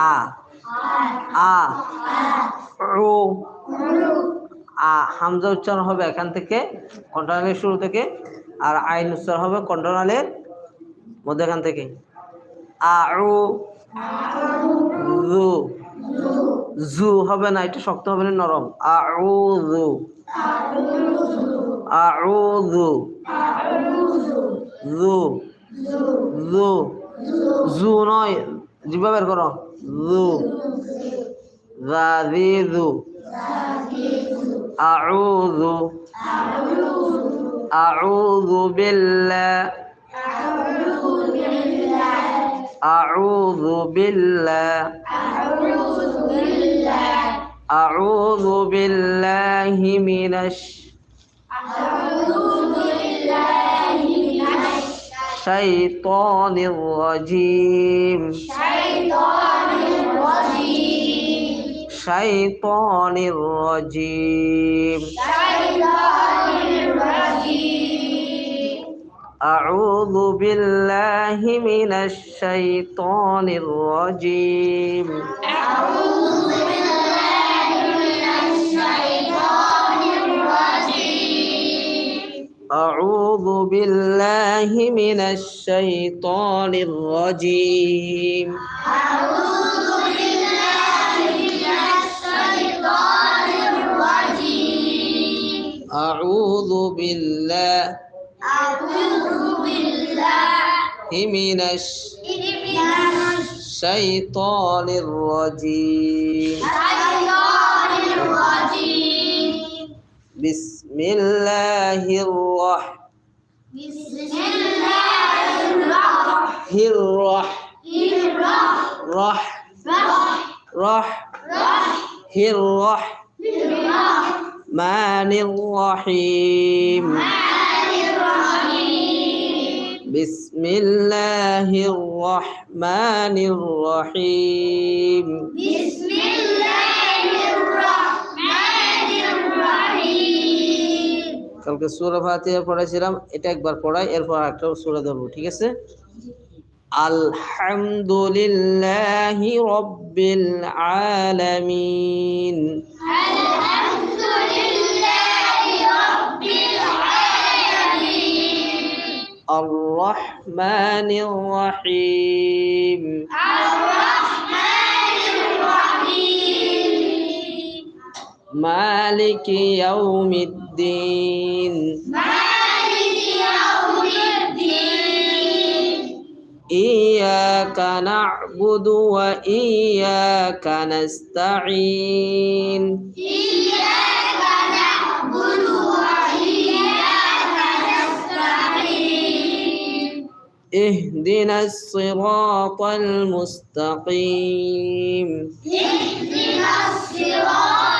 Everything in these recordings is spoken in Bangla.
আ আ আ হামজা উচ্চারণ হবে এখান থেকে কন্ট্রোনালের শুরু থেকে, আর আইন উচ্চারণ হবে কন্ট্রোনালের মধ্যেখান থেকে। আউ জু জু হবে না, এটা শক্ত হবে না, নরম। আউ জু আউ জু জু জু জু নয় জিবা বের করো জু জাজিজু আউযু আউযু বিল্লাহ আউযু বিল্লাহ আউযু বিল্লাহি মিনাশ الشيطان الرجيم الشيطان الرجيم أعوذ بالله من الشيطان الرجيم أعوذ أعوذ بالله من الشيطان الرجيم. أعوذ بالله من الشيطان الرجيم. أعوذ بالله أعوذ بالله من الشيطان الرجيم الشيطان الرجيم بسم الله الرحمن بسم الله الرح الرح الرح رح. رح. الرح مان الرحيم. بسم الله الرحمن الرحيم. بسم الله কালকে সুরা ফাতিহা পড়াইছিলাম এটা একবার পড়াই এরপর একটা সুরা ধরবো ঠিক আছে? আলহামদুলিল্লাহি রব্বিল আলামিন। আলহামদুলিল্লাহি রব্বিল আলামিন। আর রহমানির রহিম। আর مالك يوم الدين. إياك نعبد وإياك نستعين. اهدنا الصراط المستقيم. اهدنا الصراط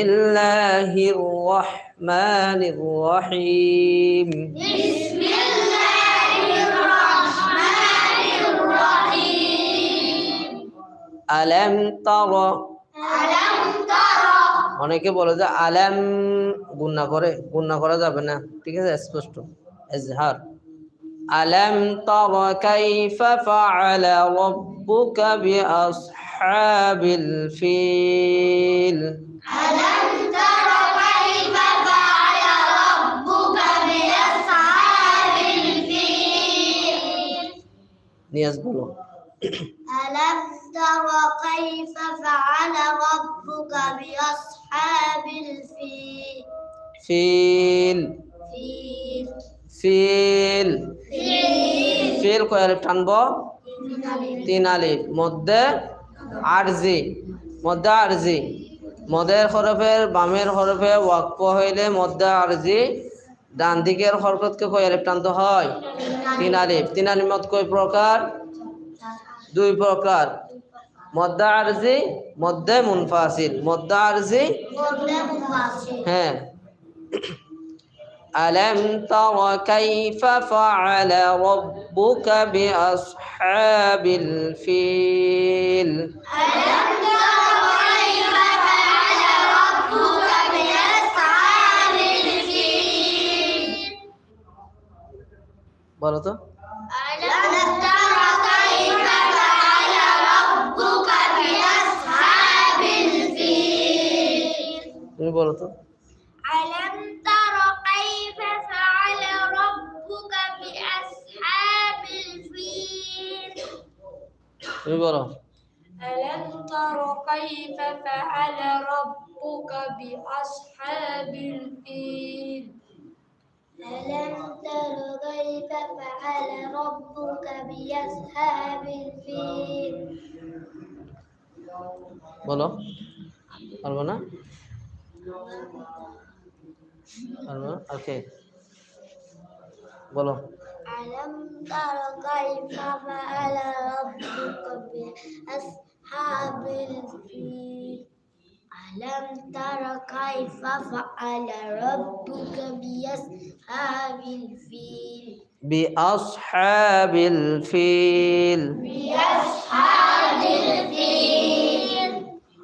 بسم الله الرحمن الرحيم আলাম তর অনেকে বলে যে আলাম গুন্না করে গুন্না করা যাবে না ঠিক আছে স্পষ্ট এজহার আলাম তর কাইফা ফাআলা রাব্বুকা বিআসহাবিল ফিল নিয়াজ বলো ألم تر كيف فعل ربك بأصحاب أصحاب الفيل ফিল فيل ফিল فيل ফিল কয় আলিফ টানবো তিন আলিফ মধ্যে আরজি মধ্যে আরজি মদের হরফের বামের হরফে ওয়াক্ফ হইলে মধ্যে আরজি ডান দিকের হরকতকে কয় আলিফ টানতে হয় তিন আলিফ তিন আলিফ মত কয় প্রকার দুই প্রকার মধ্যে আরজি মধ্যে মুনফাসিল মধ্যে আরজি مبدأ مفاصل হ্যাঁ ألم تر كيف فعل ربك بأصحاب الفيل ألم تر বলো তো ألم تر كيف فعل ربك بأصحاب الفيل তুমি বলো তো ألم تر كيف فعل ربك بأصحاب الفيل তুমি বলো ألم تر كيف فعل ربك بأصحاب الفيل ألم تر كيف فعل ربك بأصحاب الفيل বলো পারবো না পারবো না ওকে বলো ألم تر كيف فعل ربك بأصحاب الفيل ألم تر كيف فعل ربك بأصحاب الفيل بأصحاب الفيل بأصحاب الفيل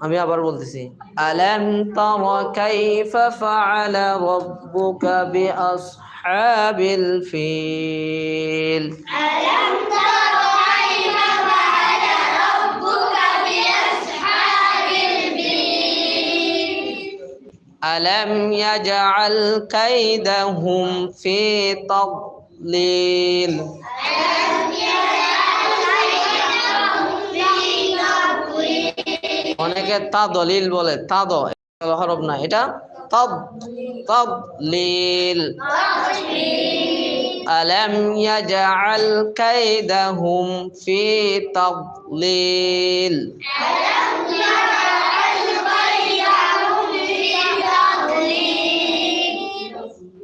আমি আবার বলতেছি আলাম তারা কাইফা ফাআলা রাব্বুকা বিআসহাবিল ফিল ألم تر ألم يجعل كيدهم في تضليل ألم يجعل كيدهم في تضليل অনেকে তা দলিল বলে তা দ হরফ না এটা তব তব লীল ألم يجعل كيدهم في تضليل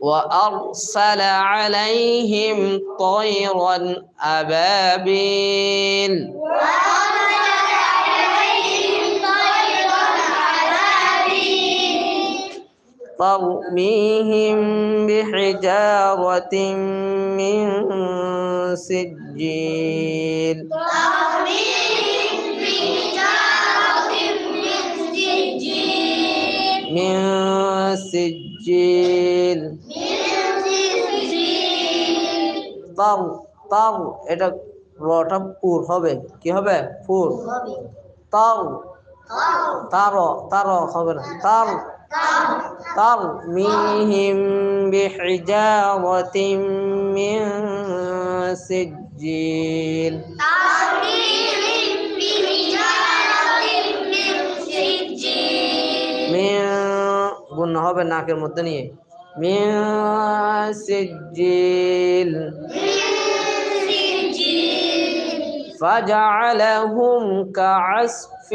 وأرسل عليهم طيرا أبابيل. ترميهم بحجارة من سجيل. ترميهم بحجارة من سجيل من سجيل. তার তার এটা রটা পুর হবে। কি হবে? পুর। তার তার তার হবে না। তার তার মিহিম বিহিজারাতিম মিন সিজ্জিল। গুণ হবে নাকের মধ্যে নিয়ে। মিন সিজ্জিল فجعلهم كعصف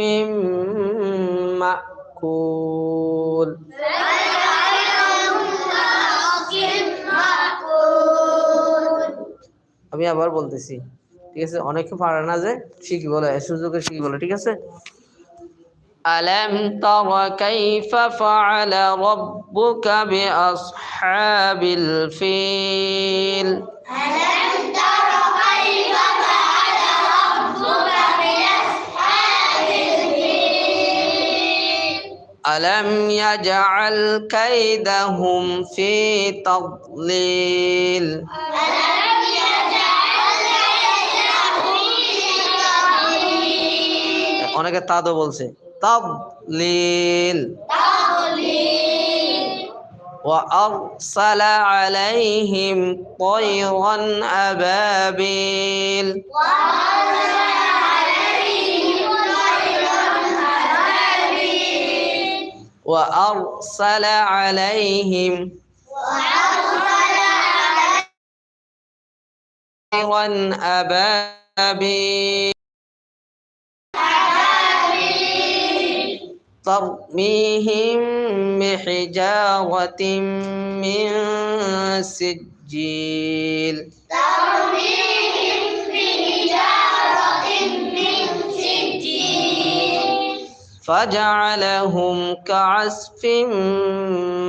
مأكول আমি আবার বলতেছি ঠিক আছে অনেকে পারে না যে শিখি বলে এই সুযোগে শিখি বলে ঠিক আছে ألم تر كيف فعل ربك بأصحاب الفيل ألم يجعل كيدهم في تضليل অনেকে তাদও বলছে تضليل تضليل وأرسل عليهم طيرا أبابيل. وأرسل عليهم وأرسل عليهم وأرسل عليهم طيرا أبابيل. ترميهم بحجارة من سجيل ترميهم بحجارة من سجيل فجعلهم كعصف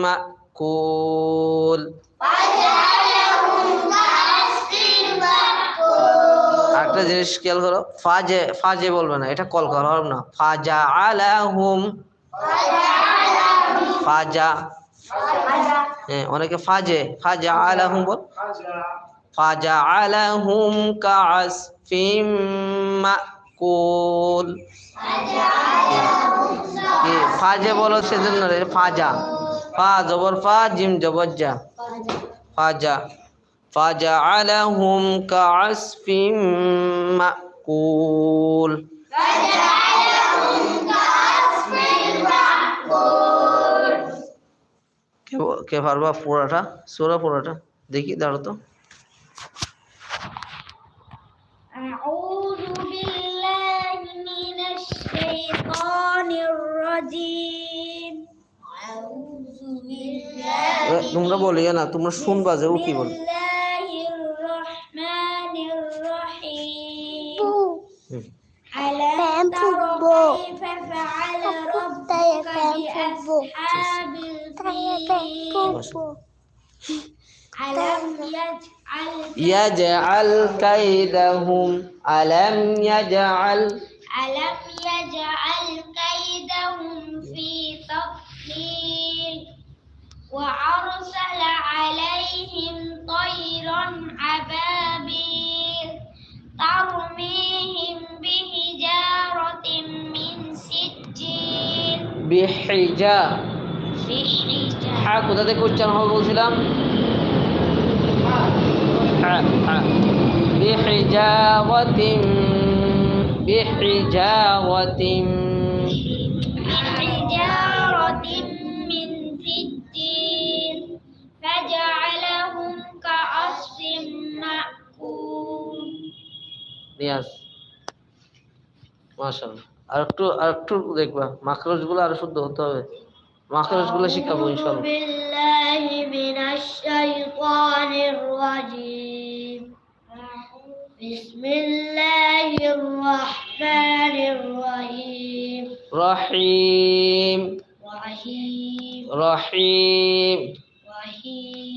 مأكول فجعلهم كعصف مأكول একটা জিনিস খেয়াল করো ফাজে ফাজে বলবে না এটা কল করা হবে না ফাজা আলাহুম ফাজা। হ্যাঁ অনেকে ফাজে। ফাজা আলাহুম বল। ফাজা আলাহুম কাসফিম মাকুল। ফাজে বলো সেজন্য রে, ফাজা। ফা, জবর ফা, জিম, জবর যা ফাজা। ফাজা আলাহুম কাসফিম মাকুল। কে ব- কে পারবা পুরাটা সুরা পুরাটা দেখি দাঁড়ো তো أعوذ بالله من الشيطان الرجيم أعوذ بالله এ, তোমরা বলিও না তোমরা শুনবা যে ও কি বল الله الرحمن الرحيم হুম। ألم تر كيف فعل ربك بأصحاب الفيل ألم يجعل يجعل كيدهم ألم يجعل؟ ألم يجعل كيدهم في تضليل وأرسل عليهم طيرا أبابيل ترميهم بحجارة من سجيل. بحجا بحجارة হা কোথা থেকে উচ্চারণ হবে বলছিলাম হা হা بحجارة بحجارة بحجارة من سجيل فجعلهم كعصف مأكول নিয়াজ মাশাআল্লাহ আর একটু আর একটু দেখবা মাখরজগুলো আরো শুদ্ধ হতে হবে মাখরাজগুলো শিখাবো ইনশাআল্লাহ। বিল্লাহি মিনাশ শাইতানির রাজিম। বিসমিল্লাহির রাহমানির রাহিম। রাহিম। রাহিম। রাহিম।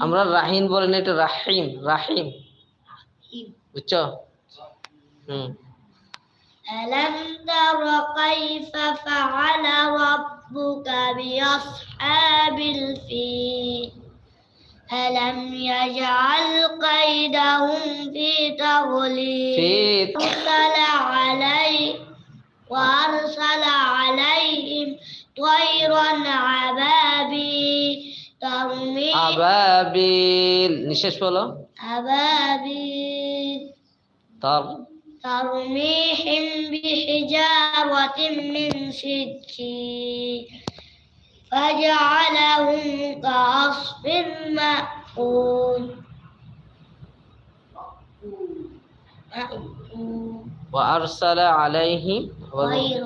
আমরা রাহিম বলেন এটা রাহিম। রাহিম। বুঝছ? হুম। ألم تر كيف فعل ربك بأصحاب الفيل؟ ألم يجعل قيدهم في تغليل أرسل عليه وأرسل عليهم طيرا عبابي. ترميم عبابي نشيش ولا عبابي ترميم ترميهم بحجارة من سجيل فجعلهم كعصف مأكول مأكول وأرسل عليهم غير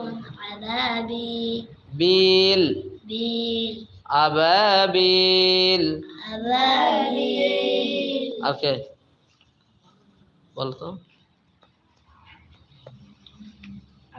عذابي বিল بيل আবাবিল أبابيل ওকে বলতো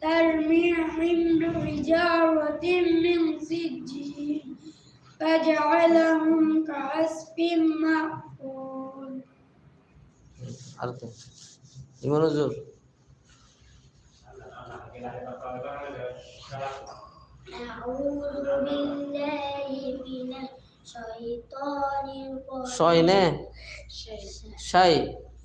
ترميهم بحجارة من سجيل فجعلهم كعصف مأكول আর কে ইমানুজুর أعوذ بالله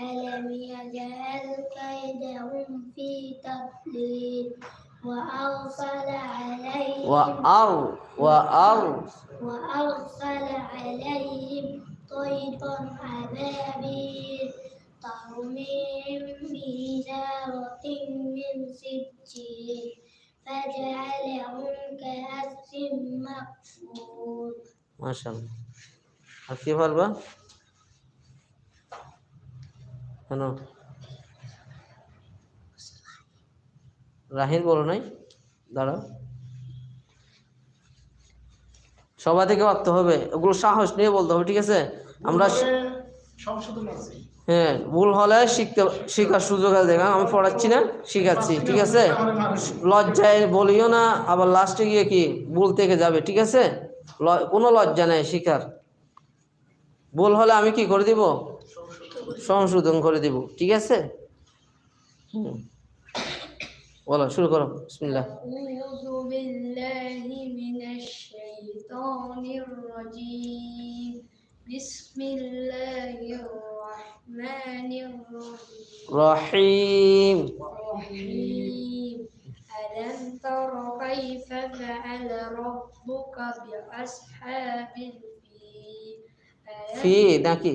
ألم يجعل كيدهم في تضليل وأرسل عليهم وأر وأر وأرسل عليهم طيرا أبابيل ترميهم بحجارة من سجيل فجعلهم كأسف مأكول ما شاء الله আর কি পারবা কেন? রাহিন বলো নাই? দাঁড়াও। সবাই থেকে ভাবতে হবে ওগুলো সাহস নিয়ে বলতে হবে ঠিক আছে? আমরা হ্যাঁ ভুল হলে শিখতে শেখার সুযোগ আছে দেখো আমি পড়াচ্ছি না শিখাচ্ছি ঠিক আছে? লজ্জায় বলিও না আবার লাস্টে গিয়ে কি? ভুল থেকে যাবে ঠিক আছে? কোনো লজ্জা নেই শিখার। ভুল হলে আমি কি করে দিব? সংশোধন করে দিব ঠিক আছে হুম বলো শুরু করো বিসমিল্লাহ أعوذ بالله من الشيطان الرجيم بسم الله الرحمن الرحيم রহিম الرحيم ألم تر كيف فعل ربك بأصحاب الفيل ألم ফি নাকি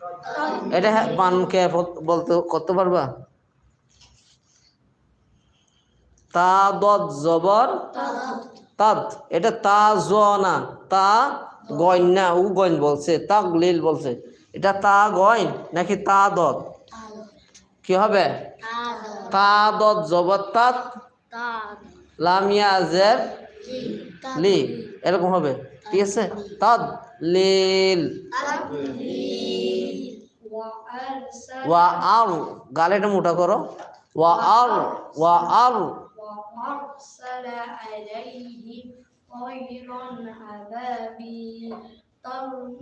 এটা হ্যাঁ, বানকে বলতে, করতে পারবা? তা দত জবর? তাদ। এটা তা জ না, তা গইন না, উ গইন বলছে, তা লিল বলছে। এটা তা গইন নাকি তা দত? কি হবে? তা দত জবর তাত লামিয়া জের, লি। এরকম হবে। ঠিক আছে? তাদ, লিল। ওয়া আর গালেটা মোটা করো। ওয়া আর ওয়া আর।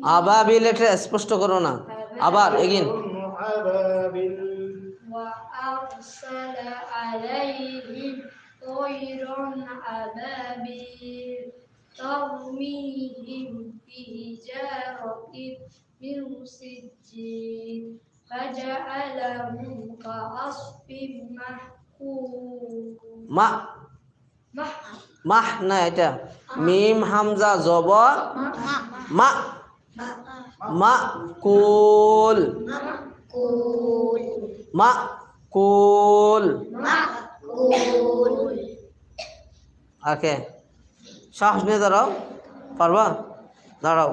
আবাবিল এটা স্পষ্ট করো না। আবার, এগিন। আবাবিল وأرسل عليهم طيرا أبابيل ترميهم بحجارة من سجيل فجعلهم كعصف محكوم মা مح- মাহ না এটা মিম হামজা জবর মা মা কুল محكول মা কুল محكول ওকে সাহস নিয়ে দাঁড়াও পারবা দাঁড়াও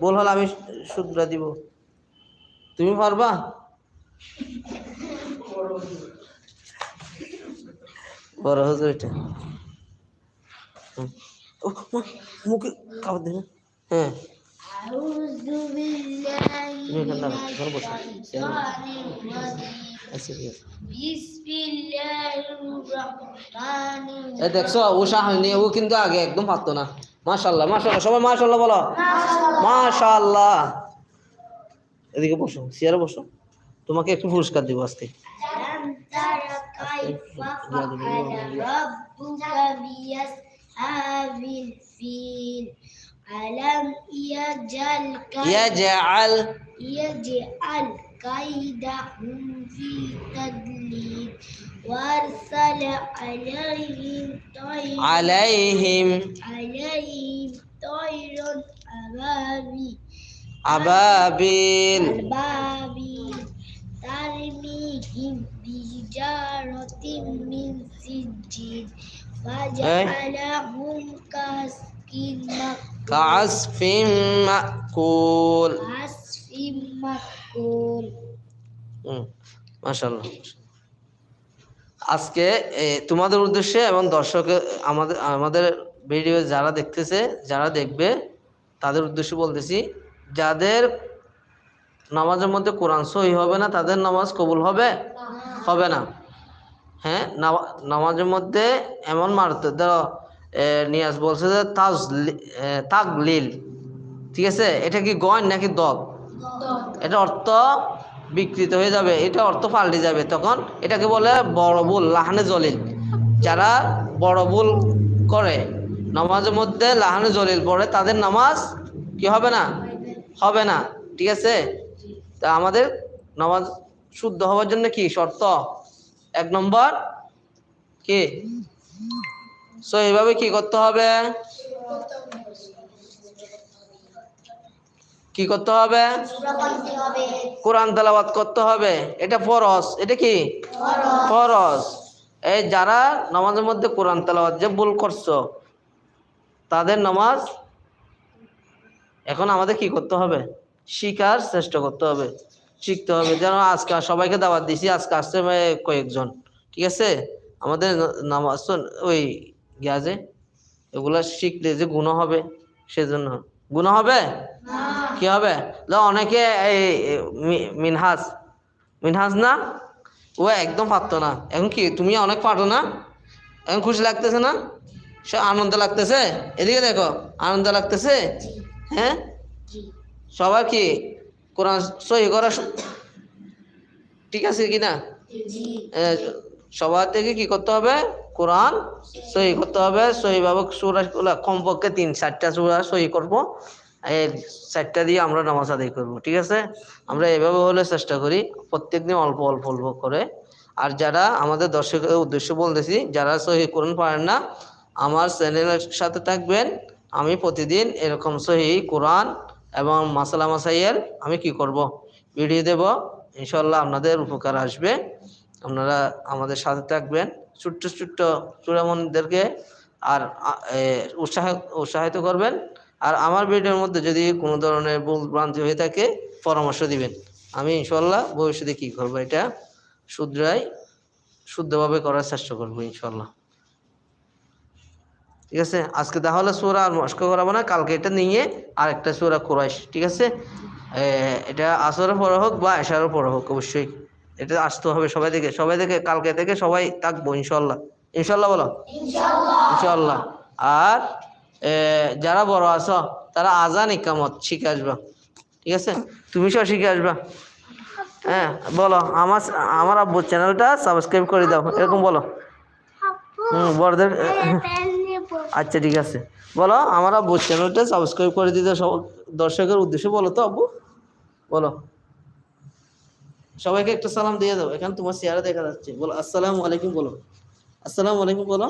বল হলে আমি সুদরা দিব। তুমি পারবা? বড় হজুর এটা মুখে খাবার দেবে হ্যাঁ। দেখছ ও সাহানি ও কিন্তু আগে একদম পারতো না। মাশাল্লাহ মাশাল্লাহ সবাই মাশাল্লাহ বলো মাশাল্লাহ এদিকে বসো চেয়ারে বসো তোমাকে একটু পুরস্কার দিব আজকে ألم تر كيف فعل ربك بأصحاب الفيل ألم يجعل كيد ইয়াজআল يجعل كيدهم في تدليل وارسل عليهم طير عليهم عليهم طير أبابيل أبابيل أبابيل ترميهم بحجارة من سجيل فجعلهم كعصف مأكول كعصف مأكول كعصف مأكول হুম আজকে তোমাদের উদ্দেশ্যে এবং দর্শক, আমাদের আমাদের ভিডিও যারা দেখতেছে, যারা দেখবে, তাদের উদ্দেশ্যে বলতেছি, যাদের নামাজের মধ্যে কোরআন সহি হবে না, তাদের নামাজ কবুল হবে? হবে না। হ্যাঁ নামা- নামাজের মধ্যে এমন মারতে ধরো নিয়াজ বলছে যে তাজ তাগলিল। ঠিক আছে? এটা কি গয় নাকি দগ এটা অর্থ বিকৃত হয়ে যাবে, এটা অর্থ পাল্টে যাবে তখন। এটাকে বলে বড় ভুল, লাহানে জলিল। যারা বড় ভুল করে, নামাজের মধ্যে লাহানে জলিল পড়ে, তাদের নামাজ কি হবে না? হবে না, ঠিক আছে? তা আমাদের নামাজ শুদ্ধ হওয়ার জন্য কি শর্ত? এক নম্বর কি? সো এইভাবে কি করতে হবে? কি করতে হবে? কোরআন তেলাওয়াত করতে হবে। এটা ফরস এটা কি? ফরস এই যারা নামাজের মধ্যে কোরআন তেলাওয়াত যে ভুল করছ, তাদের নামাজ এখন আমাদের কি করতে হবে? শিকার চেষ্টা করতে হবে। শিখতে হবে। যেন আজকে সবাইকে দাওয়াত দিছি, আজকে আসছে কয়েকজন। ঠিক আছে? আমাদের নামাজ ওই গ্যাজে এগুলা শিখলে যে গুণ হবে, সেজন্য গুণ হবে? কি হবে? অনেকে এই এই মি- মিনহাজ মিনহাজ না? ও একদম পারতো না। এখন কি তুমি অনেক পারো না? এখন খুশি লাগতেছে না? সে আনন্দ লাগতেছে? এদিকে দেখো আনন্দ লাগতেছে? হ্যাঁ? সবার কি কোরআন সহি করা ঠিক আছে কি না? সবার থেকে কি করতে হবে? কোরআন সহি করতে হবে সহিভাবে সুরা কমপক্ষে তিন, চারটা সুরা সহি করব। এই চারটা দিয়ে আমরা নামাজ আদায় করব, ঠিক আছে? আমরা এভাবে হলে চেষ্টা করি প্রত্যেকদিন অল্প অল্প অল্প করে। আর যারা আমাদের দর্শকের উদ্দেশ্য বলতেছি, যারা সহি কোরআন পারেন না, আমার চ্যানেলের সাথে থাকবেন। আমি প্রতিদিন এরকম সহি কোরআন এবং মাসালা মাসাইয়ের আমি কি করব? ভিডিও দেব ইনশাল্লাহ আপনাদের উপকার আসবে। আপনারা আমাদের সাথে থাকবেন। ছোট্ট ছোট্ট চূড়ামণিদেরকে আর উৎসাহ, উৎসাহিত করবেন। আর আমার ভিডিওর মধ্যে যদি কোনো ধরনের ভুল ভ্রান্তি হয়ে থাকে, পরামর্শ দিবেন। আমি ইনশাল্লাহ ভবিষ্যতে কী করব এটা শুধরাই, শুদ্ধভাবে করার চেষ্টা করব ইনশাল্লাহ ঠিক আছে? আজকে তাহলে সুরা আর মস্ক করাবো না, কালকে এটা নিয়ে আর একটা সুরা কোরাইশ, ঠিক আছে? এটা আসরের পরে হোক বা এশারের পরে হোক, অবশ্যই। এটা আসতে হবে সবাই থেকে সবাই থেকে কালকে থেকে সবাই থাকব ইনশাল্লাহ ইনশাল্লাহ বলো? ইনশাল্লাহ আর যারা বড় আছো তারা আজান ইকামত শিখে আসবা। ঠিক আছে? তুমি সব শিখে আসবা। হ্যাঁ বলো আমার আমার আব্বুর চ্যানেলটা সাবস্ক্রাইব করে দাও এরকম বলো। হুম বড়দের আচ্ছা ঠিক আছে। বলো আমার আব্বু চ্যানেলটা সাবস্ক্রাইব করে দিতে সব দর্শকের উদ্দেশ্যে বলো তো আব্বু? বলো। সবাইকে একটা সালাম দিয়ে দাও, এখানে তোমার চেহারা দেখা যাচ্ছে। বলো, আসসালামু আলাইকুম বলো। আসসালাম আলাইকুম বলো।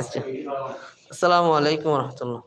আচ্ছা। আসসালামু আলাইকুম রহমতুল্লাহ।